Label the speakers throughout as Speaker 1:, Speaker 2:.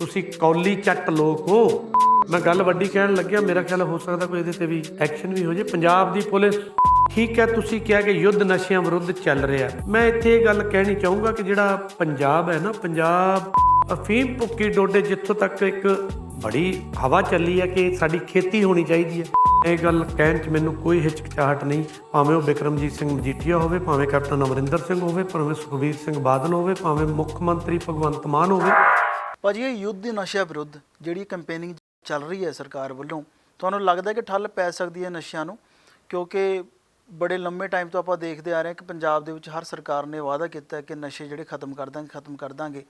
Speaker 1: ਤੁਸੀਂ ਕੌਲੀ ਚੱਟ ਲੋਕ ਹੋ। ਮੈਂ ਗੱਲ ਵੱਡੀ ਕਹਿਣ ਲੱਗਿਆ, ਮੇਰਾ ਖਿਆਲ ਹੋ ਸਕਦਾ ਕੋਈ ਇਹਦੇ ਤੇ ਵੀ ਐਕਸ਼ਨ ਵੀ ਹੋ ਜੇ। ਪੰਜਾਬ ਦੀ ਪੁਲਿਸ, ਠੀਕ ਹੈ, ਤੁਸੀਂ ਕਿਹਾ ਕਿ ਯੁੱਧ ਨਸ਼ਿਆਂ ਵਿਰੁੱਧ ਚੱਲ ਰਿਹਾ। ਮੈਂ ਇੱਥੇ ਇਹ ਗੱਲ ਕਹਿਣੀ ਚਾਹੂੰਗਾ ਕਿ ਜਿਹੜਾ ਪੰਜਾਬ ਹੈ ਨਾ, ਪੰਜਾਬ ਅਫੀਮ ਭੁੱਕੀ ਡੋਡੇ ਜਿੱਥੋਂ ਤੱਕ ਇੱਕ ਬੜੀ ਹਵਾ ਚੱਲੀ ਹੈ ਕਿ ਸਾਡੀ ਖੇਤੀ ਹੋਣੀ ਚਾਹੀਦੀ ਹੈ। ਇਹ ਗੱਲ ਕਹਿਣ 'ਚ ਮੈਨੂੰ ਕੋਈ ਹਿਚਕਚਾਹਟ ਨਹੀਂ। ਭਾਵੇਂ ਉਹ ਬਿਕਰਮਜੀਤ ਸਿੰਘ ਮਜੀਠੀਆ ਹੋਵੇ, ਭਾਵੇਂ ਕੈਪਟਨ ਅਮਰਿੰਦਰ ਸਿੰਘ ਹੋਵੇ, ਭਾਵੇਂ ਸੁਖਬੀਰ ਸਿੰਘ ਬਾਦਲ ਹੋਵੇ, ਭਾਵੇਂ ਮੁੱਖ ਮੰਤਰੀ ਭਗਵੰਤ ਮਾਨ ਹੋਵੇ
Speaker 2: ਭਾਜੀ ਇਹ ਯੁੱਧ ਨਸ਼ਿਆਂ ਵਿਰੁੱਧ ਜਿਹੜੀ ਕੈਂਪੇਨਿੰਗ ਚੱਲ ਰਹੀ ਹੈ ਸਰਕਾਰ ਵੱਲੋਂ ਤੁਹਾਨੂੰ ਲੱਗਦਾ ਕਿ ਠੱਲ ਪੈ ਸਕਦੀ ਹੈ ਨਸ਼ਿਆਂ ਨੂੰ? ਕਿਉਂਕਿ ਬੜੇ ਲੰਮੇ ਟਾਈਮ ਤੋਂ ਆਪਾਂ ਦੇਖਦੇ ਆ ਰਹੇ ਹਾਂ ਕਿ ਪੰਜਾਬ ਦੇ ਵਿੱਚ ਹਰ ਸਰਕਾਰ ਨੇ ਵਾਅਦਾ ਕੀਤਾ ਹੈ ਕਿ ਨਸ਼ੇ ਜਿਹੜੇ ਖਤਮ ਕਰ ਦਾਂਗੇ ਖਤਮ ਕਰ ਦਾਂਗੇ।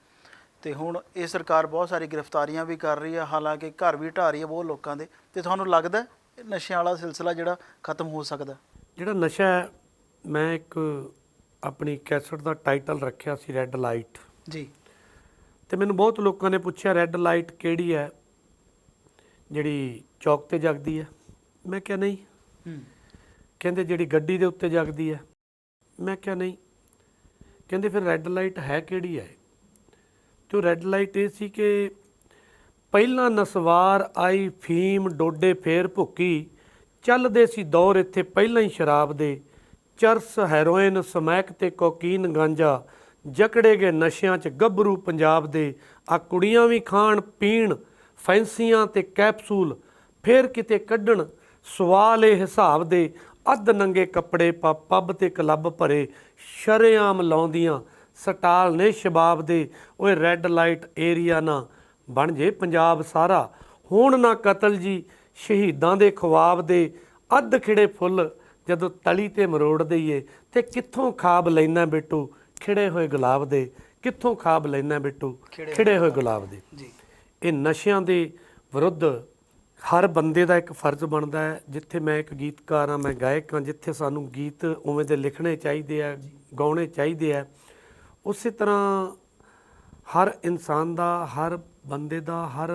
Speaker 2: ਤੇ ਹੁਣ ਇਹ ਸਰਕਾਰ ਬਹੁਤ ਸਾਰੀ ਗ੍ਰਿਫਤਾਰੀਆਂ ਵੀ ਕਰ ਰਹੀ ਹੈ ਹਾਲਾਂਕਿ ਘਰ ਵੀ ਢਾ ਰਹੀ ਹੈ ਬਹੁਤ ਲੋਕਾਂ ਦੇ। ਤੇ ਤੁਹਾਨੂੰ ਲੱਗਦਾ ਨਸ਼ਿਆਂ ਵਾਲਾ ਸਿਲਸਿਲਾ ਜਿਹੜਾ ਖਤਮ ਹੋ ਸਕਦਾ?
Speaker 1: ਜਿਹੜਾ ਨਸ਼ਾ ਮੈਂ ਇੱਕ ਆਪਣੀ ਕੈਸਟ ਦਾ ਟਾਈਟਲ ਰੱਖਿਆ ਸੀ ਰੈੱਡ ਲਾਈਟ
Speaker 2: ਜੀ।
Speaker 1: ਤੇ ਮੈਨੂੰ ਬਹੁਤ ਲੋਕਾਂ ਨੇ ਪੁੱਛਿਆ ਰੈੱਡ ਲਾਈਟ ਕਿਹੜੀ ਹੈ? ਜਿਹੜੀ ਚੌਕ ਤੇ ਜਗਦੀ ਹੈ। ਮੈਂ ਕਿਹਾ ਨਹੀਂ।
Speaker 2: ਹੂੰ।
Speaker 1: ਕਹਿੰਦੇ ਜਿਹੜੀ ਗੱਡੀ ਦੇ ਉੱਤੇ ਜਗਦੀ ਹੈ। ਮੈਂ ਕਿਹਾ ਨਹੀਂ। ਕਹਿੰਦੇ ਫਿਰ ਰੈੱਡ ਲਾਈਟ ਹੈ ਕਿਹੜੀ ਹੈ? ਤੇ ਉਹ ਰੈੱਡ ਲਾਈਟ ਇਹ ਸੀ ਕਿ ਪਹਿਲਾਂ ਨਸਵਾਰ ਆਈ ਫੀਮ ਡੋਡੇ ਫੇਰ ਭੁੱਕੀ ਚੱਲਦੇ ਸੀ ਦੌਰ ਇੱਥੇ ਪਹਿਲਾਂ ਹੀ ਸ਼ਰਾਬ ਦੇ ਚਰਸ ਹੈਰੋਇਨ ਸਮੈਕ ਤੇ ਕੋਕੀਨ ਗਾਂਜਾ ਜਕੜੇ ਗਏ ਨਸ਼ਿਆਂ 'ਚ ਗੱਭਰੂ ਪੰਜਾਬ ਦੇ। ਆ ਕੁੜੀਆਂ ਵੀ ਖਾਣ, ਪੀਣ, ਫੈਂਸੀਆਂ ਤੇ ਕੈਪਸੂਲ, ਫੇਰ ਕਿਤੇ ਕੱਢਣ, ਸਵਾਲ ਇਹ ਹਿਸਾਬ ਦੇ, ਅੱਧ ਨੰਗੇ ਕੱਪੜੇ ਪੱਬ ਤੇ ਕਲੱਬ ਭਰੇ, ਸ਼ਰੇਆਮ ਲਾਉਂਦੀਆਂ, ਸਟਾਲ ਨੇ ਸ਼ਬਾਬ ਦੇ, ਓਏ ਰੈੱਡ ਲਾਈਟ ਏਰੀਆ ਨਾ ਬਣ ਜੇ ਪੰਜਾਬ ਸਾਰਾ। ਹੁਣ ਨਾ ਕਤਲ ਜੀ, ਸ਼ਹੀਦਾਂ ਦੇ ਖਵਾਬ ਦੇ, ਅੱਧ ਖਿੜੇ ਫੁੱਲ, ਜਦੋਂ ਤਲੀ ਤੇ ਮਰੋੜ ਦਈਏ, ਤੇ ਕਿੱਥੋਂ ਖਾਬ ਲੈਣਾ ਬਿੱਟੂ? ਖਿੜੇ ਹੋਏ ਗੁਲਾਬ ਦੇ ਕਿੱਥੋਂ ਖਾਬ ਲੈਣਾ ਬਿੱਟੂ?
Speaker 2: ਖਿੜੇ
Speaker 1: ਹੋਏ ਗੁਲਾਬ ਦੇ।
Speaker 2: ਜੀ।
Speaker 1: ਇਹ ਨਸ਼ਿਆਂ ਦੇ ਵਿਰੁੱਧ ਹਰ ਬੰਦੇ ਦਾ ਇੱਕ ਫਰਜ਼ ਬਣਦਾ ਹੈ ਜਿੱਥੇ ਮੈਂ ਇੱਕ ਗੀਤਕਾਰ ਹਾਂ ਮੈਂ ਗਾਇਕ ਹਾਂ ਜਿੱਥੇ ਸਾਨੂੰ ਗੀਤ ਉਵੇਂ ਦੇ ਲਿਖਣੇ ਚਾਹੀਦੇ ਆ ਗਾਉਣੇ ਚਾਹੀਦੇ ਆ। ਉਸੇ ਤਰ੍ਹਾਂ ਹਰ ਇਨਸਾਨ ਦਾ ਹਰ ਬੰਦੇ ਦਾ ਹਰ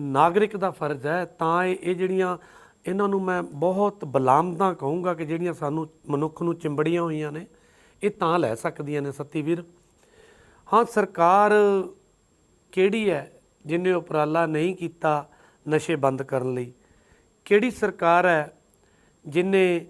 Speaker 1: ਨਾਗਰਿਕ ਦਾ ਫਰਜ਼ ਹੈ। ਤਾਂ ਇਹ ਇਹ ਜਿਹੜੀਆਂ ਇਹਨਾਂ ਨੂੰ ਮੈਂ ਬਹੁਤ ਬਲਾਮਦਾਂ ਕਹੂੰਗਾ ਕਿ ਜਿਹੜੀਆਂ ਸਾਨੂੰ ਮਨੁੱਖ ਨੂੰ ਚਿੰਬੜੀਆਂ ਹੋਈਆਂ ਨੇ ਇਹ ਤਾਂ ਲੈ ਸਕਦੀਆਂ ਨੇ ਸੱਤੀ ਵੀਰ ਹਾਂ ਸਰਕਾਰ ਕਿਹੜੀ ਹੈ ਜਿਹਨੇ ਉਪਰਾਲਾ ਨਹੀਂ ਕੀਤਾ ਨਸ਼ੇ ਬੰਦ ਕਰਨ ਲਈ? ਕਿਹੜੀ ਸਰਕਾਰ ਹੈ ਜਿਹਨੇ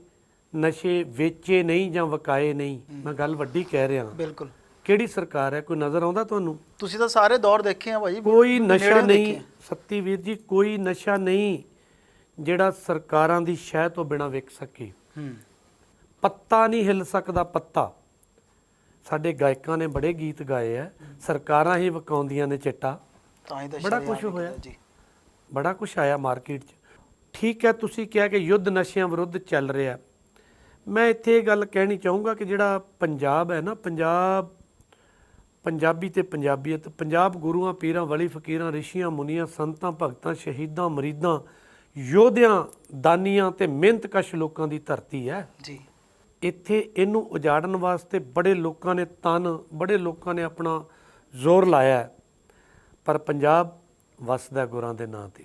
Speaker 1: ਨਸ਼ੇ ਵੇਚੇ ਨਹੀਂ ਜਾਂ ਵਕਾਏ ਨਹੀਂ? ਮੈਂ ਗੱਲ ਵੱਡੀ ਕਹਿ ਰਿਹਾ।
Speaker 2: ਬਿਲਕੁਲ।
Speaker 1: ਕਿਹੜੀ ਸਰਕਾਰ ਹੈ? ਕੋਈ ਨਜ਼ਰ ਆਉਂਦਾ ਤੁਹਾਨੂੰ?
Speaker 2: ਤੁਸੀਂ ਤਾਂ ਸਾਰੇ ਦੌਰ ਦੇਖੇ ਆ ਭਾਜੀ
Speaker 1: ਕੋਈ ਨਸ਼ਾ ਨਹੀਂ। ਸੱਤੀ ਵੀਰ ਜੀ ਕੋਈ ਨਸ਼ਾ ਨਹੀਂ ਜਿਹੜਾ ਸਰਕਾਰਾਂ ਦੀ ਸ਼ਹਿ ਤੋਂ ਬਿਨਾ ਵਿਕ ਸਕੇ।
Speaker 2: ਹੂੰ।
Speaker 1: ਪੱਤਾ ਨਹੀਂ ਹਿੱਲ ਸਕਦਾ ਪੱਤਾ। ਸਾਡੇ ਗਾਇਕਾਂ ਨੇ ਬੜੇ ਗੀਤ ਗਾਏ ਆ ਸਰਕਾਰਾਂ ਹੀ ਵਕਾਉਂਦੀਆਂ ਨੇ ਚਿੱਟਾ।
Speaker 2: ਤਾਂ ਹੀ ਤਾਂ
Speaker 1: ਬੜਾ
Speaker 2: ਸ਼ਰੇਆਮ
Speaker 1: ਕੁਛ ਹੋਇਆ।
Speaker 2: ਜੀ।
Speaker 1: ਬੜਾ ਕੁਝ ਆਇਆ ਮਾਰਕੀਟ 'ਚ। ਠੀਕ ਹੈ ਤੁਸੀਂ ਕਿਹਾ ਕਿ ਯੁੱਧ ਨਸ਼ਿਆਂ ਵਿਰੁੱਧ ਚੱਲ ਰਿਹਾ ਮੈਂ ਇੱਥੇ ਇਹ ਗੱਲ ਕਹਿਣੀ ਚਾਹੂੰਗਾ ਕਿ ਜਿਹੜਾ ਪੰਜਾਬ ਹੈ ਨਾ ਪੰਜਾਬ ਪੰਜਾਬੀ ਤੇ ਪੰਜਾਬੀਅਤ ਪੰਜਾਬ ਗੁਰੂਆਂ ਪੀਰਾਂ ਵਲੀ ਫਕੀਰਾਂ ਰਿਸ਼ੀਆਂ ਮੁਨੀਆਂ ਸੰਤਾਂ ਭਗਤਾਂ ਸ਼ਹੀਦਾਂ ਮਰੀਦਾਂ ਯੋਧਿਆਂ ਦਾਨੀਆਂ ਤੇ ਮਿਹਨਤਕਸ਼ ਲੋਕਾਂ ਦੀ ਧਰਤੀ ਹੈ।
Speaker 2: ਜੀ।
Speaker 1: ਇੱਥੇ ਇਹਨੂੰ ਉਜਾੜਨ ਵਾਸਤੇ ਬੜੇ ਲੋਕਾਂ ਨੇ ਤਨ, ਬੜੇ ਲੋਕਾਂ ਨੇ ਆਪਣਾ ਜ਼ੋਰ ਲਾਇਆ ਪਰ ਪੰਜਾਬ ਵਸਦਾ ਗੁਰਾਂ ਦੇ ਨਾਂ ਤੇ।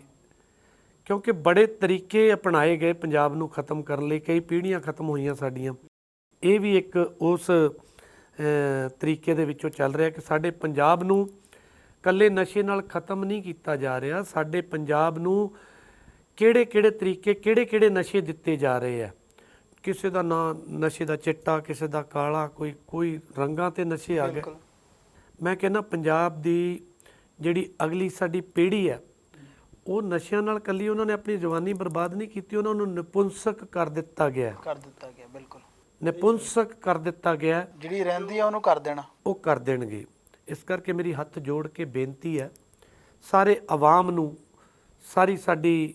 Speaker 1: ਕਿਉਂਕਿ ਬੜੇ ਤਰੀਕੇ ਅਪਣਾਏ ਗਏ ਪੰਜਾਬ ਨੂੰ ਖਤਮ ਕਰਨ ਲਈ, ਕਈ ਪੀੜ੍ਹੀਆਂ ਖਤਮ ਹੋਈਆਂ ਸਾਡੀਆਂ। ਇਹ ਵੀ ਇੱਕ ਉਸ ਤਰੀਕੇ ਦੇ ਵਿੱਚੋਂ ਚੱਲ ਰਿਹਾ ਕਿ ਸਾਡੇ ਪੰਜਾਬ ਨੂੰ ਕੱਲੇ ਨਸ਼ੇ ਨਾਲ ਖਤਮ ਨਹੀਂ ਕੀਤਾ ਜਾ ਰਿਹਾ। ਸਾਡੇ ਪੰਜਾਬ ਨੂੰ ਕਿਹੜੇ ਕਿਹੜੇ ਤਰੀਕੇ ਕਿਹੜੇ ਕਿਹੜੇ ਨਸ਼ੇ ਦਿੱਤੇ ਜਾ ਰਹੇ ਆ ਕਿਸੇ ਦਾ ਨਾਂ ਨਸ਼ੇ ਦਾ ਚਿੱਟਾ ਕਿਸੇ ਦਾ ਕਾਲਾ ਕੋਈ ਕੋਈ ਰੰਗਾਂ ਤੇ ਨਸ਼ੇ ਆ ਗਏ। ਮੈਂ ਕਹਿੰਦਾ ਪੰਜਾਬ ਦੀ ਜਿਹੜੀ ਅਗਲੀ ਸਾਡੀ ਪੀੜ੍ਹੀ ਹੈ ਉਹ ਨਸ਼ਿਆਂ ਨਾਲ ਕੱਲੀ ਉਹਨਾਂ ਨੇ ਆਪਣੀ ਜਵਾਨੀ ਬਰਬਾਦ ਨਹੀਂ ਕੀਤੀ ਉਹਨਾਂ ਨੂੰ ਨਿਪੁੰਸਕ ਕਰ ਦਿੱਤਾ ਗਿਆ।
Speaker 2: ਕਰ ਦਿੱਤਾ ਗਿਆ ਬਿਲਕੁਲ।
Speaker 1: ਨਿਪੁੰਸਕ ਕਰ ਦਿੱਤਾ ਗਿਆ।
Speaker 2: ਜਿਹੜੀ ਰਹਿੰਦੀ ਆ ਉਹਨੂੰ ਕਰ ਦੇਣਾ।
Speaker 1: ਉਹ ਕਰ ਦੇਣਗੇ। ਇਸ ਕਰਕੇ ਮੇਰੀ ਹੱਥ ਜੋੜ ਕੇ ਬੇਨਤੀ ਹੈ ਸਾਰੇ ਆਵਾਮ ਨੂੰ ਸਾਰੀ ਸਾਡੀ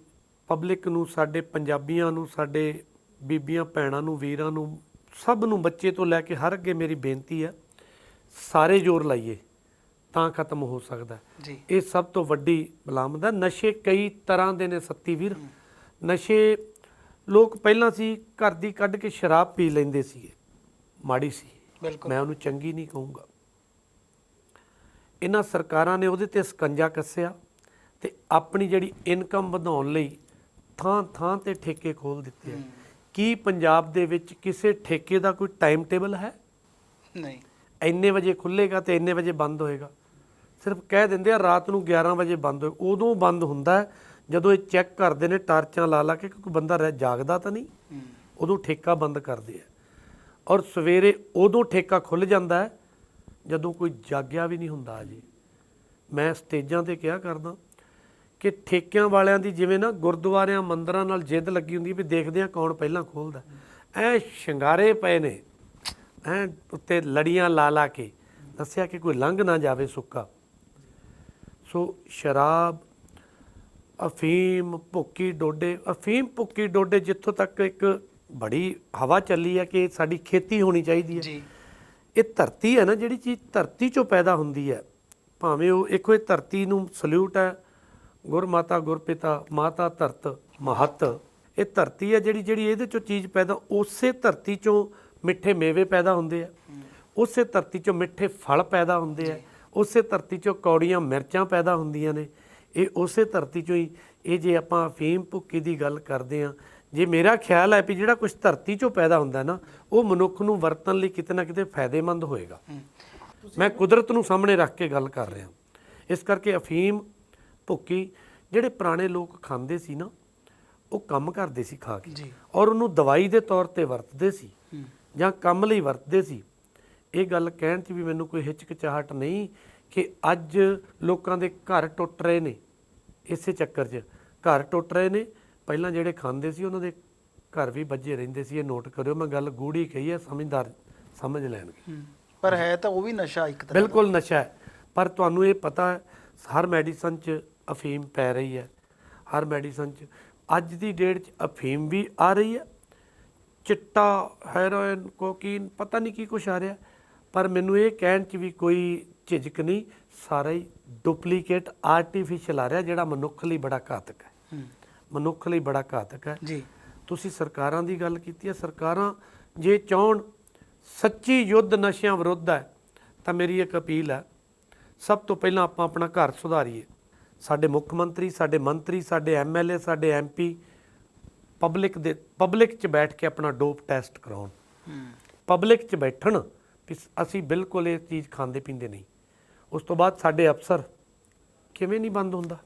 Speaker 1: ਪਬਲਿਕ ਨੂੰ ਸਾਡੇ ਪੰਜਾਬੀਆਂ ਨੂੰ ਸਾਡੇ ਬੀਬੀਆਂ ਭੈਣਾਂ ਨੂੰ ਵੀਰਾਂ ਨੂੰ ਸਭ ਨੂੰ ਬੱਚੇ ਤੋਂ ਲੈ ਕੇ ਹਰ ਅੱਗੇ ਮੇਰੀ ਬੇਨਤੀ ਹੈ ਸਾਰੇ ਜ਼ੋਰ ਲਾਈਏ ਤਾਂ ਖਤਮ ਹੋ ਸਕਦਾ।
Speaker 2: ਜੀ।
Speaker 1: ਇਹ ਸਭ ਤੋਂ ਵੱਡੀ ਬਲਾਮਦ ਹੈ। ਨਸ਼ੇ ਕਈ ਤਰ੍ਹਾਂ ਦੇ ਨੇ ਸੱਤੀ ਵੀਰ ਨਸ਼ੇ ਲੋਕ ਪਹਿਲਾਂ ਸੀ ਘਰ ਦੀ ਕੱਢ ਕੇ ਸ਼ਰਾਬ ਪੀ ਲੈਂਦੇ ਸੀਗੇ। ਮਾੜੀ ਸੀ।
Speaker 2: ਬਿਲਕੁਲ।
Speaker 1: ਮੈਂ ਉਹਨੂੰ ਚੰਗੀ ਨਹੀਂ ਕਹੂੰਗਾ। ਇਹਨਾਂ ਸਰਕਾਰਾਂ ਨੇ ਉਹਦੇ ਤੇ ਸਕੰਜਾ ਕੱਸਿਆ ਤੇ ਆਪਣੀ ਜਿਹੜੀ ਇਨਕਮ ਵਧਾਉਣ ਲਈ ਥਾਂ ਥਾਂ ਤੇ ਠੇਕੇ ਖੋਲ ਦਿੱਤੇ ਆ। ਕੀ ਪੰਜਾਬ ਦੇ ਵਿੱਚ ਕਿਸੇ ਠੇਕੇ ਦਾ ਕੋਈ ਟਾਈਮ ਟੇਬਲ ਹੈ?
Speaker 2: ਨਹੀਂ।
Speaker 1: ਇੰਨੇ ਵਜੇ ਖੁੱਲੇਗਾ ਤੇ ਇੰਨੇ ਵਜੇ ਬੰਦ ਹੋਏਗਾ। ਸਿਰਫ ਕਹਿ ਦਿੰਦੇ ਆ ਰਾਤ ਨੂੰ 11 ਵਜੇ ਬੰਦ ਹੋ ਉਦੋਂ ਬੰਦ ਹੁੰਦਾ ਜਦੋਂ ਇਹ ਚੈੱਕ ਕਰਦੇ ਨੇ ਟਾਰਚਾਂ ਲਾ ਲਾ ਕੇ ਕਿ ਕੋਈ ਬੰਦਾ ਰਹਿ ਜਾਗਦਾ ਤਾਂ ਨਹੀਂ। ਉਦੋਂ ਠੇਕਾ ਬੰਦ ਕਰਦੇ ਆ। ਔਰ ਸਵੇਰੇ ਉਦੋਂ ਠੇਕਾ ਖੁੱਲ ਜਾਂਦਾ ਹੈ ਜਦੋਂ ਕੋਈ ਜਾਗਿਆ ਵੀ ਨਹੀਂ ਹੁੰਦਾ ਜੀ। ਮੈਂ ਸਟੇਜਾਂ ਤੇ ਕਿਹਾ ਕਰਦਾ ਕਿ ਠੇਕਿਆਂ ਵਾਲਿਆਂ ਦੀ ਜਿਵੇਂ ਨਾ ਗੁਰਦੁਆਰਿਆਂ ਮੰਦਰਾਂ ਨਾਲ ਜਿੱਦ ਲੱਗੀ ਹੁੰਦੀ ਵੀ ਦੇਖਦੇ ਆ ਕੌਣ ਪਹਿਲਾਂ ਖੋਲਦਾ। ਐ ਸ਼ਿੰਗਾਰੇ ਪਏ ਨੇ ਐ ਉੱਤੇ ਲੜੀਆਂ ਲਾ ਲਾ ਕੇ ਦੱਸਿਆ ਕਿ ਕੋਈ ਲੰਘ ਨਾ ਜਾਵੇ ਸੁੱਕਾ। ਸੋ ਸ਼ਰਾਬ ਅਫੀਮ ਭੁੱਕੀ ਡੋਡੇ ਅਫੀਮ ਭੁੱਕੀ ਡੋਡੇ ਜਿੱਥੋਂ ਤੱਕ ਇੱਕ ਬੜੀ ਹਵਾ ਚੱਲੀ ਹੈ ਕਿ ਸਾਡੀ ਖੇਤੀ ਹੋਣੀ ਚਾਹੀਦੀ ਹੈ
Speaker 2: ਜੀ।
Speaker 1: ਇਹ ਧਰਤੀ ਹੈ ਨਾ ਜਿਹੜੀ ਚੀਜ਼ ਧਰਤੀ ਚੋਂ ਪੈਦਾ ਹੁੰਦੀ ਹੈ ਭਾਵੇਂ ਉਹ ਇੱਕੋ ਇਹ ਧਰਤੀ ਨੂੰ ਸਲੂਟ ਹੈ ਗੁਰ ਮਾਤਾ ਗੁਰ ਪਿਤਾ ਮਾਤਾ ਧਰਤ ਮਹਤ। ਇਹ ਧਰਤੀ ਹੈ ਜਿਹੜੀ ਜਿਹੜੀ ਇਹਦੇ ਚੋਂ ਚੀਜ਼ ਪੈਦਾ ਉਸੇ ਧਰਤੀ ਚੋਂ ਮਿੱਠੇ ਮੇਵੇ ਪੈਦਾ ਹੁੰਦੇ ਆ। ਉਸੇ ਧਰਤੀ ਚੋਂ ਮਿੱਠੇ ਫਲ ਪੈਦਾ ਹੁੰਦੇ ਆ। ਉਸੇ ਧਰਤੀ ਚੋਂ ਕੌੜੀਆਂ ਮਿਰਚਾਂ ਪੈਦਾ ਹੁੰਦੀਆਂ ਨੇ। ਇਹ ਉਸੇ ਧਰਤੀ ਚੋਂ ਹੀ ਇਹ ਜੇ ਆਪਾਂ ਅਫੀਮ ਭੁੱਕੀ ਦੀ ਗੱਲ ਕਰਦੇ ਆ ਜੇ ਮੇਰਾ ਖਿਆਲ ਹੈ ਵੀ ਜਿਹੜਾ ਕੁਝ ਧਰਤੀ ਚੋਂ ਪੈਦਾ ਹੁੰਦਾ ਨਾ ਉਹ ਮਨੁੱਖ ਨੂੰ ਵਰਤਣ ਲਈ ਕਿਤੇ ਨਾ ਕਿਤੇ ਫਾਇਦੇਮੰਦ ਹੋਏਗਾ। ਮੈਂ ਕੁਦਰਤ ਨੂੰ ਸਾਹਮਣੇ ਰੱਖ ਕੇ ਗੱਲ ਕਰ ਰਿਹਾ। ਇਸ ਕਰਕੇ ਅਫੀਮ ਭੁੱਕੀ ਜਿਹੜੇ ਪੁਰਾਣੇ ਲੋਕ ਖਾਂਦੇ ਸੀ ਨਾ ਉਹ ਕੰਮ ਕਰਦੇ ਸੀ ਖਾ ਕੇ
Speaker 2: ਜੀ।
Speaker 1: ਔਰ ਉਹਨੂੰ ਦਵਾਈ ਦੇ ਤੌਰ ਤੇ ਵਰਤਦੇ ਸੀ ਜਾਂ ਕੰਮ ਲਈ ਵਰਤਦੇ ਸੀ। ਇਹ ਗੱਲ ਕਹਿਣ 'ਚ ਵੀ ਮੈਨੂੰ ਕੋਈ ਹਿਚਕਚਾਹਟ ਨਹੀਂ ਕਿ ਅੱਜ ਲੋਕਾਂ ਦੇ ਘਰ ਟੁੱਟ ਰਹੇ ਨੇ ਇਸੇ ਚੱਕਰ 'ਚ। ਘਰ ਟੁੱਟ ਰਹੇ ਨੇ ਪਹਿਲਾਂ ਜਿਹੜੇ ਖਾਂਦੇ ਸੀ ਉਹਨਾਂ ਦੇ ਘਰ ਵੀ ਵੱਜੇ ਰਹਿੰਦੇ ਸੀ ਇਹ ਨੋਟ ਕਰਿਓ ਮੈਂ ਗੱਲ ਗੂੜੀ ਕਹੀ ਹੈ ਸਮਝਦਾਰ ਸਮਝ ਲੈਣਗੇ।
Speaker 2: ਪਰ ਹੈ ਤਾਂ ਉਹ ਵੀ ਨਸ਼ਾ ਇੱਕ ਤਰ੍ਹਾਂ
Speaker 1: ਬਿਲਕੁਲ ਨਸ਼ਾ ਹੈ। ਪਰ ਤੁਹਾਨੂੰ ਇਹ ਪਤਾ ਹਰ ਮੈਡੀਸਨ 'ਚ ਅਫੀਮ ਪੈ ਰਹੀ ਹੈ। ਹਰ ਮੈਡੀਸਨ 'ਚ ਅੱਜ ਦੀ ਡੇਟ 'ਚ ਅਫੀਮ ਵੀ ਆ ਰਹੀ ਹੈ। ਚਿੱਟਾ ਹੈਰੋਇਨ ਕੋਕੀਨ ਪਤਾ ਨਹੀਂ ਕੀ ਕੁਛ ਆ ਰਿਹਾ। ਪਰ ਮੈਨੂੰ ਇਹ ਕਹਿਣ 'ਚ ਵੀ ਕੋਈ ਝਿਜਕ ਨਹੀਂ ਸਾਰਾ ਹੀ ਡੁਪਲੀਕੇਟ ਆਰਟੀਫੀਸ਼ੀਅਲ ਆ ਰਿਹਾ ਜਿਹੜਾ ਮਨੁੱਖ ਲਈ ਬੜਾ ਘਾਤਕ ਹੈ। ਮਨੁੱਖ ਲਈ ਬੜਾ ਘਾਤਕ ਹੈ।
Speaker 2: ਜੀ।
Speaker 1: ਤੁਸੀਂ ਸਰਕਾਰਾਂ ਦੀ ਗੱਲ ਕੀਤੀ ਹੈ ਸਰਕਾਰਾਂ ਜੇ ਚਾਹਣ ਸੱਚੀ ਯੁੱਧ ਨਸ਼ਿਆਂ ਵਿਰੁੱਧ ਹੈ ਤਾਂ ਮੇਰੀ ਇੱਕ ਅਪੀਲ ਹੈ ਸਭ ਤੋਂ ਪਹਿਲਾਂ ਆਪਾਂ ਆਪਣਾ ਘਰ ਸੁਧਾਰੀਏ। ਸਾਡੇ ਮੁੱਖ ਮੰਤਰੀ ਸਾਡੇ ਮੰਤਰੀ ਸਾਡੇ ਐਮਐਲਏ ਸਾਡੇ ਐਮਪੀ ਪਬਲਿਕ ਦੇ ਪਬਲਿਕ 'ਚ ਬੈਠ ਕੇ ਆਪਣਾ ਡੋਪ ਟੈਸਟ ਕਰਾਉਣ। ਪਬਲਿਕ 'ਚ ਬੈਠਣ ਅਸੀਂ ਬਿਲਕੁਲ ਇਹ ਚੀਜ਼ ਖਾਂਦੇ ਪੀਂਦੇ ਨਹੀਂ। ਉਸ ਤੋਂ ਬਾਅਦ ਸਾਡੇ ਅਫਸਰ ਕਿਵੇਂ ਨਹੀਂ ਬੰਦ ਹੁੰਦਾ?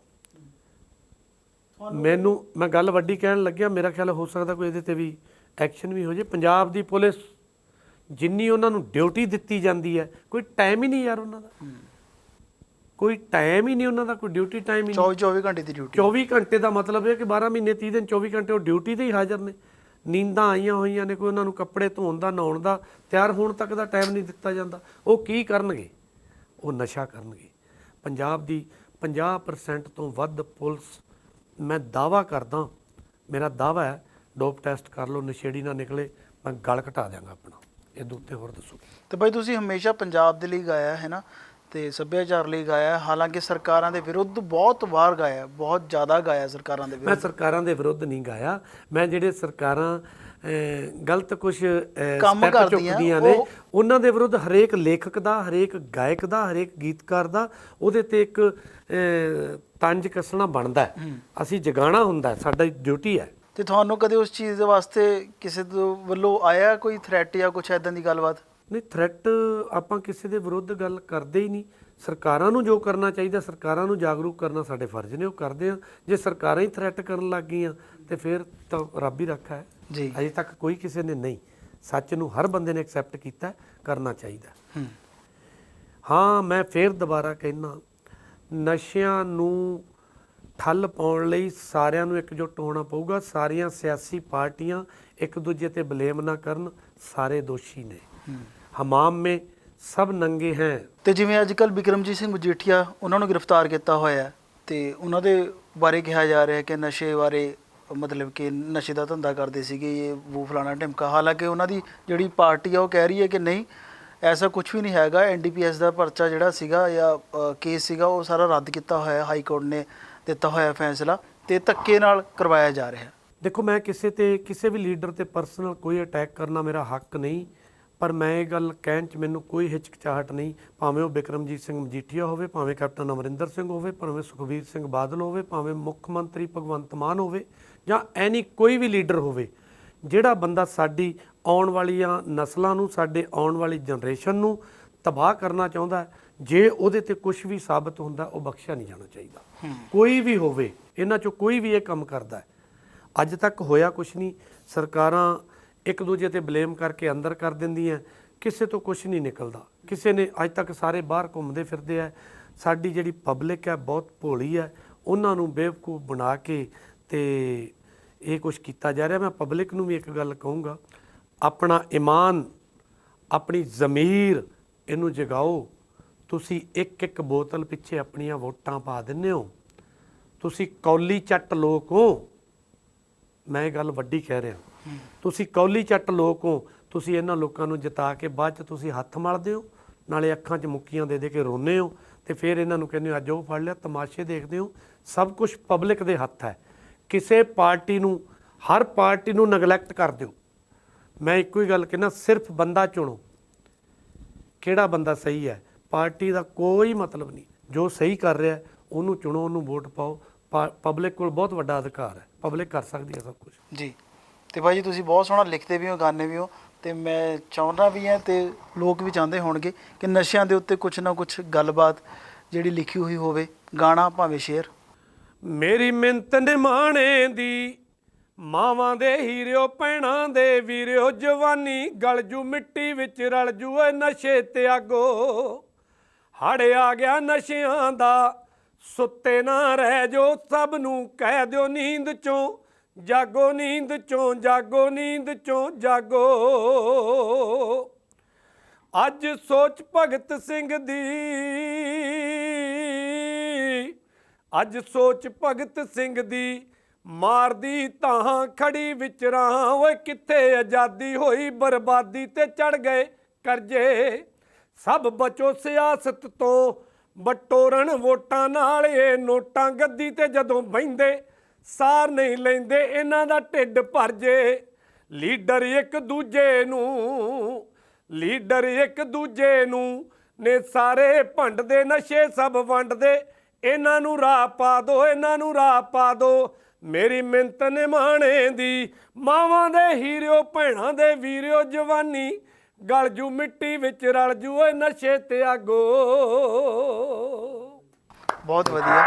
Speaker 1: ਮੈਨੂੰ ਮੈਂ ਗੱਲ ਵੱਡੀ ਕਹਿਣ ਲੱਗਿਆ ਮੇਰਾ ਖਿਆਲ ਹੋ ਸਕਦਾ ਕੋਈ ਇਹਦੇ ਤੇ ਵੀ ਐਕਸ਼ਨ ਵੀ ਹੋ ਜੇ। ਪੰਜਾਬ ਦੀ ਪੁਲਿਸ ਜਿੰਨੀ ਉਹਨਾਂ ਨੂੰ ਡਿਊਟੀ ਦਿੱਤੀ ਜਾਂਦੀ ਹੈ ਕੋਈ ਟਾਈਮ ਹੀ ਨਹੀਂ ਯਾਰ ਉਹਨਾਂ ਦਾ। ਕੋਈ ਟਾਈਮ ਹੀ ਨਹੀਂ ਉਹਨਾਂ ਦਾ ਕੋਈ ਡਿਊਟੀ ਟਾਈਮ ਹੀ ਨਹੀਂ।
Speaker 2: 24 24 ਘੰਟੇ ਦੀ ਡਿਊਟੀ
Speaker 1: 24 ਘੰਟੇ ਦਾ ਮਤਲਬ ਇਹ ਕਿ 12 ਮਹੀਨੇ 30 ਦਿਨ 24 ਘੰਟੇ ਉਹ ਡਿਊਟੀ ਤੇ ਹੀ ਹਾਜ਼ਰ ਨੇ। ਨੀਂਦਾਂ ਆਈਆਂ ਹੋਈਆਂ ਨੇ ਕੋਈ ਉਹਨਾਂ ਨੂੰ ਕੱਪੜੇ ਧੋਣ ਦਾ ਨਹਾਉਣ ਦਾ ਤਿਆਰ ਹੋਣ ਤੱਕ ਦਾ ਟਾਈਮ ਨਹੀਂ ਦਿੱਤਾ ਜਾਂਦਾ। ਉਹ ਕੀ ਕਰਨਗੇ? ਉਹ ਨਸ਼ਾ ਕਰਨਗੇ। ਪੰਜਾਬ ਦੀ 50% ਤੋਂ ਵੱਧ ਪੁਲਿਸ ਮੈਂ ਦਾਵਾ ਕਰਦਾ ਮੇਰਾ ਦਾਵਾ ਹੈ ਡੋਪ ਟੈਸਟ ਕਰ ਲਓ ਨਸ਼ੇੜੀ ਨਾ ਨਿਕਲੇ ਮੈਂ ਗਲ ਘਟਾ ਦਿਆਂਗਾ ਆਪਣਾ। ਇਹਦੇ ਉੱਤੇ ਹੋਰ ਦੱਸੋ।
Speaker 2: ਤੇ ਬਾਈ ਤੁਸੀਂ ਹਮੇਸ਼ਾ ਪੰਜਾਬ ਦੇ ਲਈ ਗਾਇਆ ਹੈ ਨਾ ਤੇ ਸੱਭਿਆਚਾਰ ਲਈ ਗਾਇਆ। ਹਾਲਾਂਕਿ ਸਰਕਾਰਾਂ ਦੇ ਵਿਰੁੱਧ ਬਹੁਤ ਵਾਰ ਗਾਇਆ ਬਹੁਤ ਜ਼ਿਆਦਾ ਗਾਇਆ ਸਰਕਾਰਾਂ ਦੇ
Speaker 1: ਮੈਂ
Speaker 2: ਵਿਰੁੱਧ।
Speaker 1: ਸਰਕਾਰਾਂ ਦੇ ਵਿਰੁੱਧ ਨਹੀਂ ਗਾਇਆ। ਮੈਂ ਜਿਹੜੇ ਸਰਕਾਰਾਂ ਗਲਤ ਕੁਝ
Speaker 2: ਕੰਮ ਕਰਦੀਆਂ,
Speaker 1: ਨੇ
Speaker 2: ਉਹ-
Speaker 1: ਉਹਨਾਂ ਦੇ ਵਿਰੁੱਧ ਹਰੇਕ ਲੇਖਕ ਦਾ ਹਰੇਕ ਗਾਇਕ ਦਾ ਹਰੇਕ ਗੀਤਕਾਰ ਦਾ ਉਹਦੇ ਤੇ ਇੱਕ ਤੰਜ ਕੱਸਣਾ ਬਣਦਾ ਹੈ। ਅਸੀਂ ਜਗਾਣਾ ਹੁੰਦਾ ਸਾਡਾ ਡਿਊਟੀ ਹੈ।
Speaker 2: ਤੇ ਤੁਹਾਨੂੰ ਕਦੇ ਉਸ ਚੀਜ਼ ਦੇ ਵਾਸਤੇ ਕਿਸੇ ਤੋਂ ਵੱਲੋਂ ਆਇਆ ਕੋਈ ਥ੍ਰੈਟ ਜਾਂ ਕੁਝ ਐਦਾਂ ਦੀ ਗੱਲਬਾਤ?
Speaker 1: ਨਹੀਂ ਥ੍ਰੈਟ ਆਪਾਂ ਕਿਸੇ ਦੇ ਵਿਰੁੱਧ ਗੱਲ ਕਰਦੇ ਹੀ ਨਹੀਂ। ਸਰਕਾਰਾਂ ਨੂੰ ਜੋ ਕਰਨਾ ਚਾਹੀਦਾ ਸਰਕਾਰਾਂ ਨੂੰ ਜਾਗਰੂਕ ਕਰਨਾ ਸਾਡੇ ਫਰਜ਼ ਨੇ ਉਹ ਕਰਦੇ ਆ। ਜੇ ਸਰਕਾਰਾਂ ਹੀ ਥ੍ਰੈਟ ਕਰਨ ਲੱਗ ਗਈਆਂ ਤੇ ਫਿਰ ਤਾਂ ਰੱਬ ਹੀ ਰੱਖਾ ਹੈ।
Speaker 2: ਜੀ।
Speaker 1: ਅਜੇ ਤੱਕ ਕੋਈ ਕਿਸੇ ਨੇ ਨਹੀਂ ਸੱਚ ਨੂੰ ਹਰ ਬੰਦੇ ਨੇ ਐਕਸੈਪਟ ਕੀਤਾ ਕਰਨਾ ਚਾਹੀਦਾ।
Speaker 2: ਹੂੰ।
Speaker 1: ਮੈਂ ਫੇਰ ਦੁਬਾਰਾ ਕਹਿਣਾ ਨਸ਼ਿਆਂ ਨੂੰ ਠੱਲ ਪਾਉਣ ਲਈ ਸਾਰਿਆਂ ਨੂੰ ਇਕਜੁੱਟ ਹੋਣਾ ਪਊਗਾ। ਸਾਰੀਆਂ ਸਿਆਸੀ ਪਾਰਟੀਆਂ ਇੱਕ ਦੂਜੇ ਤੇ ਬਲੇਮ ਨਾ ਕਰਨ ਸਾਰੇ ਦੋਸ਼ੀ ਨੇ। ਹਮਾਮ ਮੇ ਸਭ ਨੰਗੇ ਹੈ।
Speaker 2: ਤੇ ਜਿਵੇਂ ਅੱਜ ਕੱਲ ਬਿਕਰਮਜੀਤ ਸਿੰਘ ਮਜੀਠੀਆ ਉਹਨਾਂ ਨੂੰ ਗ੍ਰਿਫਤਾਰ ਕੀਤਾ ਹੋਇਆ ਹੈ ਤੇ ਉਹਨਾਂ ਦੇ ਬਾਰੇ ਕਿਹਾ ਜਾ ਰਿਹਾ ਹੈ ਕਿ ਨਸ਼ੇ ਬਾਰੇ ਮਤਲਬ ਕਿ ਨਸ਼ੇ ਦਾ ਧੰਦਾ ਕਰਦੇ ਸੀਗੇ ਇਹ ਉਹ ਫਲਾਣਾ ਢਿਮਕਾ। ਹਾਲਾਂਕਿ ਉਹਨਾਂ ਦੀ ਜਿਹੜੀ ਪਾਰਟੀ ਆ ਉਹ ਕਹਿ ਰਹੀ ਹੈ ਕਿ ਨਹੀਂ ਐਸਾ ਕੁਝ ਵੀ ਨਹੀਂ ਹੈਗਾ। ਐਨਡੀਪੀਐਸ ਦਾ ਪਰਚਾ ਜਿਹੜਾ ਸੀਗਾ ਜਾਂ ਕੇਸ ਸੀਗਾ ਉਹ ਸਾਰਾ ਰੱਦ ਕੀਤਾ ਹੋਇਆ ਹਾਈ ਕੋਰਟ ਨੇ ਦਿੱਤਾ ਹੋਇਆ ਫੈਸਲਾ ਤੇ ਧੱਕੇ ਨਾਲ ਕਰਵਾਇਆ ਜਾ ਰਿਹਾ
Speaker 1: ਦੇਖੋ ਮੈਂ ਕਿਸੇ ਤੇ ਕਿਸੇ ਵੀ ਲੀਡਰ ਤੇ ਪਰਸਨਲ ਕੋਈ ਅਟੈਕ ਕਰਨਾ ਮੇਰਾ ਹੱਕ ਨਹੀਂ। ਪਰ ਮੈਂ ਇਹ ਗੱਲ ਕਹਿਣ ਚ ਮੈਨੂੰ ਕੋਈ ਹਿਚਕਚਾਹਟ ਨਹੀਂ ਭਾਵੇਂ ਉਹ ਬਿਕਰਮਜੀਤ ਸਿੰਘ ਮਜੀਠੀਆ ਹੋਵੇ ਭਾਵੇਂ ਕੈਪਟਨ ਅਮਰਿੰਦਰ ਸਿੰਘ ਹੋਵੇ ਭਾਵੇਂ ਸੁਖਬੀਰ ਸਿੰਘ ਬਾਦਲ ਹੋਵੇ ਭਾਵੇਂ ਮੁੱਖ ਮੰਤਰੀ ਭਗਵੰਤ ਮਾਨ ਹੋਵੇ ਜਾਂ ਐਨੀ ਕੋਈ ਵੀ ਲੀਡਰ ਹੋਵੇ ਜਿਹੜਾ ਬੰਦਾ ਸਾਡੀ ਆਉਣ ਵਾਲੀਆਂ ਨਸਲਾਂ ਨੂੰ ਸਾਡੇ ਆਉਣ ਵਾਲੀ ਜਨਰੇਸ਼ਨ ਨੂੰ ਤਬਾਹ ਕਰਨਾ ਚਾਹੁੰਦਾ ਜੇ ਉਹਦੇ ਤੇ ਕੁਝ ਵੀ ਸਾਬਤ ਹੁੰਦਾ ਉਹ ਬਖਸ਼ਿਆ ਨਹੀਂ ਜਾਣਾ ਚਾਹੀਦਾ। ਕੋਈ ਵੀ ਹੋਵੇ ਇਹਨਾਂ ਚੋਂ ਕੋਈ ਵੀ ਇਹ ਕੰਮ ਕਰਦਾ ਅੱਜ ਤੱਕ ਹੋਇਆ ਕੁਝ ਨਹੀਂ ਸਰਕਾਰਾਂ ਇੱਕ ਦੂਜੇ ਤੇ ਬਲੇਮ ਕਰਕੇ ਅੰਦਰ ਕਰ ਦਿੰਦੀਆਂ ਕਿਸੇ ਤੋਂ ਕੁਝ ਨਹੀਂ ਨਿਕਲਦਾ। ਕਿਸੇ ਨੇ ਅੱਜ ਤੱਕ ਸਾਰੇ ਬਾਹਰ ਘੁੰਮਦੇ ਫਿਰਦੇ ਆ। ਸਾਡੀ ਜਿਹੜੀ ਪਬਲਿਕ ਹੈ, ਬਹੁਤ ਭੋਲੀ ਹੈ। ਉਹਨਾਂ ਨੂੰ ਬੇਵਕੂਫ ਬਣਾ ਕੇ ਤੇ ਇਹ ਕੁਝ ਕੀਤਾ ਜਾ ਰਿਹਾ। ਮੈਂ ਪਬਲਿਕ ਨੂੰ ਵੀ ਇੱਕ ਗੱਲ ਕਹੂੰਗਾ, ਆਪਣਾ ਈਮਾਨ, ਆਪਣੀ ਜ਼ਮੀਰ ਇਹਨੂੰ ਜਗਾਓ। ਤੁਸੀਂ ਇੱਕ ਇੱਕ ਬੋਤਲ ਪਿੱਛੇ ਆਪਣੀਆਂ ਵੋਟਾਂ ਪਾ ਦਿੰਦੇ ਹੋ। ਤੁਸੀਂ ਕੌਲੀ ਚੱਟ ਲੋਕ ਹੋ। ਮੈਂ ਇਹ ਗੱਲ ਵੱਡੀ ਕਹਿ ਰਿਹਾ। ਤੁਸੀਂ ਕੌਲੀ ਚੱਟ ਲੋਕ ਹੋ, ਤੁਸੀਂ ਇਹਨਾਂ ਲੋਕਾਂ ਨੂੰ ਜਿਤਾ ਕੇ ਬਾਅਦ ਚ ਤੁਸੀਂ ਹੱਥ ਮਲਦੇ ਹੋ, ਨਾਲੇ ਅੱਖਾਂ 'ਚ ਮੁੱਕੀਆਂ ਦੇ ਦੇ ਕੇ ਰੋਨੇ ਹੋ, ਤੇ ਫਿਰ ਇਹਨਾਂ ਨੂੰ ਕਹਿੰਦੇ ਹੋ, ਅੱਜ ਉਹ ਫੜ ਲਿਆ, ਤਮਾਸ਼ੇ ਦੇਖਦੇ ਹੋ, ਸਭ ਕੁਝ ਪਬਲਿਕ ਦੇ ਹੱਥ ਹੈ। ਕਿਸੇ ਪਾਰਟੀ ਨੂੰ, ਹਰ ਪਾਰਟੀ ਨੂੰ ਨਗਲੈਕਟ ਕਰ ਦਿਓ। ਮੈਂ ਇੱਕੋ ਹੀ ਗੱਲ ਕਹਿੰਦਾ, ਸਿਰਫ ਬੰਦਾ ਚੁਣੋ। ਕਿਹੜਾ ਬੰਦਾ ਸਹੀ ਹੈ? ਪਾਰਟੀ ਦਾ ਕੋਈ ਮਤਲਬ ਨਹੀਂ। ਜੋ ਸਹੀ ਕਰ ਰਿਹਾ, ਉਹਨੂੰ ਚੁਣੋ, ਉਹਨੂੰ ਵੋਟ ਪਾਓ। ਪਬਲਿਕ ਕੋਲ ਬਹੁਤ ਵੱਡਾ ਅਧਿਕਾਰ ਹੈ। ਪਬਲਿਕ ਕਰ ਸਕਦੀ ਹੈ ਸਭ ਕੁਝ
Speaker 2: ਜੀ। ਤੇ ਭਾਈ ਜੀ ਤੁਸੀਂ ਬਹੁਤ ਸੋਹਣਾ ਲਿਖਦੇ ਵੀ ਹੋ ਗਾਣੇ ਵੀ ਹੋ ਤੇ ਮੈਂ ਚਾਹੁੰਦਾ ਵੀ ਹਾਂ ਤੇ ਲੋਕ ਵੀ ਚਾਹੁੰਦੇ ਹੋਣਗੇ ਕਿ ਨਸ਼ਿਆਂ ਦੇ ਉੱਤੇ ਕੁਝ ਨਾ ਕੁਝ ਗੱਲਬਾਤ ਜਿਹੜੀ ਲਿਖੀ ਹੋਈ ਹੋਵੇ, ਗਾਣਾ ਭਾਵੇਂ ਸ਼ੇਰ
Speaker 1: ਮੇਰੀ ਮਿੰਤ ਨਿਮਾਣੇ ਦੀ, ਮਾਵਾਂ ਦੇ ਹੀਰਿਓ, ਭੈਣਾਂ ਦੇ ਵੀਰਿਓ, ਜਵਾਨੀ ਗਲ ਜੂ, ਮਿੱਟੀ ਵਿੱਚ ਰਲ ਜੂ ਏ ਨਸ਼ੇ ਤਿਆਗੋ। ਹੜ ਆ ਗਿਆ ਨਸ਼ਿਆਂ ਦਾ, ਸੁੱਤੇ ਨਾ ਰਹਿ ਜੋ, ਸਭ ਨੂੰ ਕਹਿ ਦਿਓ ਨੀਂਦ ਚੋਂ। ਜਾਗੋ ਨੀਂਦ ਚੋਂ, ਜਾਗੋ ਨੀਂਦ ਚੋਂ, ਜਾਗੋ। ਅੱਜ ਸੋਚ ਭਗਤ ਸਿੰਘ ਦੀ, ਅੱਜ ਸੋਚ ਭਗਤ ਸਿੰਘ ਦੀ, ਮਾਰਦੀ ਤਾਂ ਖੜੀ ਵਿਚਰਾਂ। ਓਏ ਕਿੱਥੇ ਆਜ਼ਾਦੀ ਹੋਈ, ਬਰਬਾਦੀ ਤੇ ਚੜ ਗਏ ਕਰਜੇ। ਸਭ ਬਚੋ ਸਿਆਸਤ ਤੋਂ, ਬਟੋਰਨ ਵੋਟਾਂ ਨਾਲ ਇਹ ਨੋਟਾਂ ਗੱਦੀ ਤੇ ਜਦੋਂ ਬਹਿੰਦੇ ਸਾਰ ਨਹੀਂ ਲੈਂਦੇ, ਇਹਨਾਂ ਦਾ ਢਿੱਡ ਭਰ ਜੇ। ਲੀਡਰ ਇੱਕ ਦੂਜੇ ਨੂੰ, ਲੀਡਰ ਇੱਕ ਦੂਜੇ ਨੂੰ ਨੇ ਸਾਰੇ ਭੰਡਦੇ ਨਸ਼ੇ ਸਭ ਵੰਡਦੇ ਇਹਨਾਂ ਨੂੰ ਰਾਹ ਪਾ ਦੋ, ਇਹਨਾਂ ਨੂੰ ਰਾਹ ਪਾ ਦੋ। ਮੇਰੀ ਮਿੰਤ ਨਿਮਾਣੇ ਦੀ, ਮਾਵਾਂ ਦੇ ਹੀਰਿਓ, ਭੈਣਾਂ ਦੇ ਵੀਰਿਓ, ਜਵਾਨੀ ਗਲ ਜੂ ਮਿੱਟੀ ਵਿੱਚ, ਰਲ ਜੂ ਓਏ ਨਸ਼ੇ ਤਿਆਗੋ
Speaker 2: ਬਹੁਤ ਵਧੀਆ।